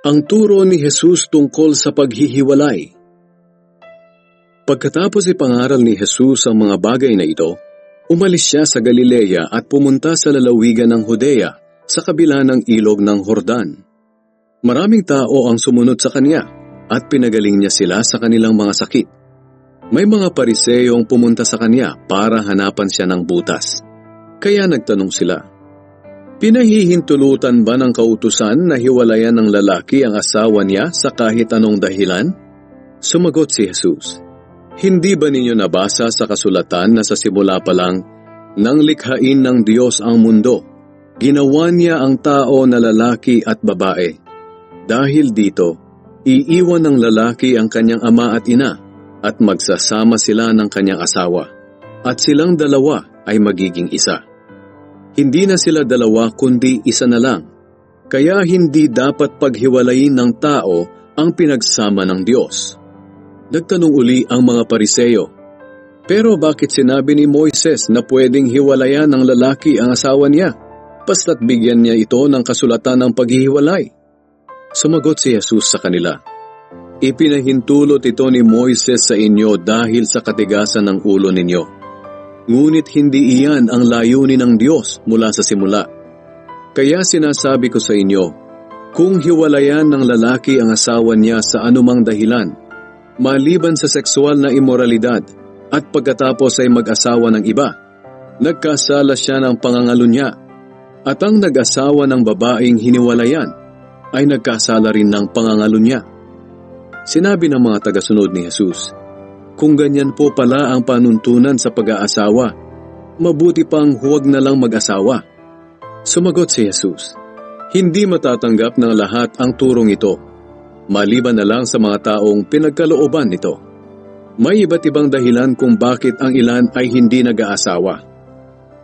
Ang turo ni Jesus tungkol sa paghihiwalay. Pagkatapos ipangaral ni Jesus ang mga bagay na ito, umalis siya sa Galilea at pumunta sa lalawigan ng Hodea sa kabila ng ilog ng Hordan. Maraming tao ang sumunod sa kanya at pinagaling niya sila sa kanilang mga sakit. May mga pariseyong pumunta sa kanya para hanapan siya ng butas. Kaya nagtanong sila, Pinahihintulutan ba ng kautusan na hiwalayan ng lalaki ang asawa niya sa kahit anong dahilan? Sumagot si Jesus, Hindi ba ninyo nabasa sa kasulatan na sa simula pa lang, nang likhain ng Diyos ang mundo, ginawa niya ang tao na lalaki at babae. Dahil dito, iiwan ng lalaki ang kanyang ama at ina at magsasama sila ng kanyang asawa, at silang dalawa ay magiging isa. Hindi na sila dalawa kundi isa na lang. Kaya hindi dapat paghiwalayin ng tao ang pinagsama ng Diyos. Nagtanong uli ang mga pariseyo, Pero bakit sinabi ni Moises na pwedeng hiwalayan ng lalaki ang asawa niya? Basta't bigyan niya ito ng kasulatan ng paghihiwalay. Sumagot si Jesus sa kanila, Ipinahintulot ito ni Moises sa inyo dahil sa katigasan ng ulo ninyo. Ngunit hindi iyan ang layunin ng Diyos mula sa simula. Kaya sinasabi ko sa inyo, kung hiwalayan ng lalaki ang asawa niya sa anumang dahilan, maliban sa sexual na imoralidad at pagkatapos ay mag-asawa ng iba, nagkasala siya ng pangangalo niya at ang nag-asawa ng babaeng hiniwalayan ay nagkasala rin ng pangangalo niya. Sinabi ng mga tagasunod ni Jesus, Kung ganyan po pala ang panuntunan sa pag-aasawa, mabuti pang huwag na lang mag-asawa. Sumagot si Jesus, Hindi matatanggap ng lahat ang turong ito, maliban na lang sa mga taong pinagkalooban nito. May iba't ibang dahilan kung bakit ang ilan ay hindi nag-aasawa.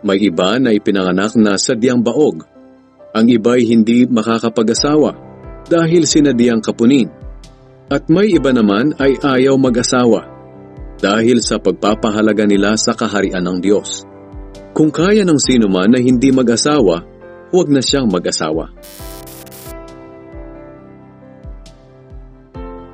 May iba na ipinanganak na sadyang baog. Ang iba ay hindi makakapag-asawa dahil sinadyang kapunin. At may iba naman ay ayaw mag-asawa dahil sa pagpapahalaga nila sa kaharian ng Diyos. Kung kaya ng sino man na hindi mag-asawa, huwag na siyang mag-asawa.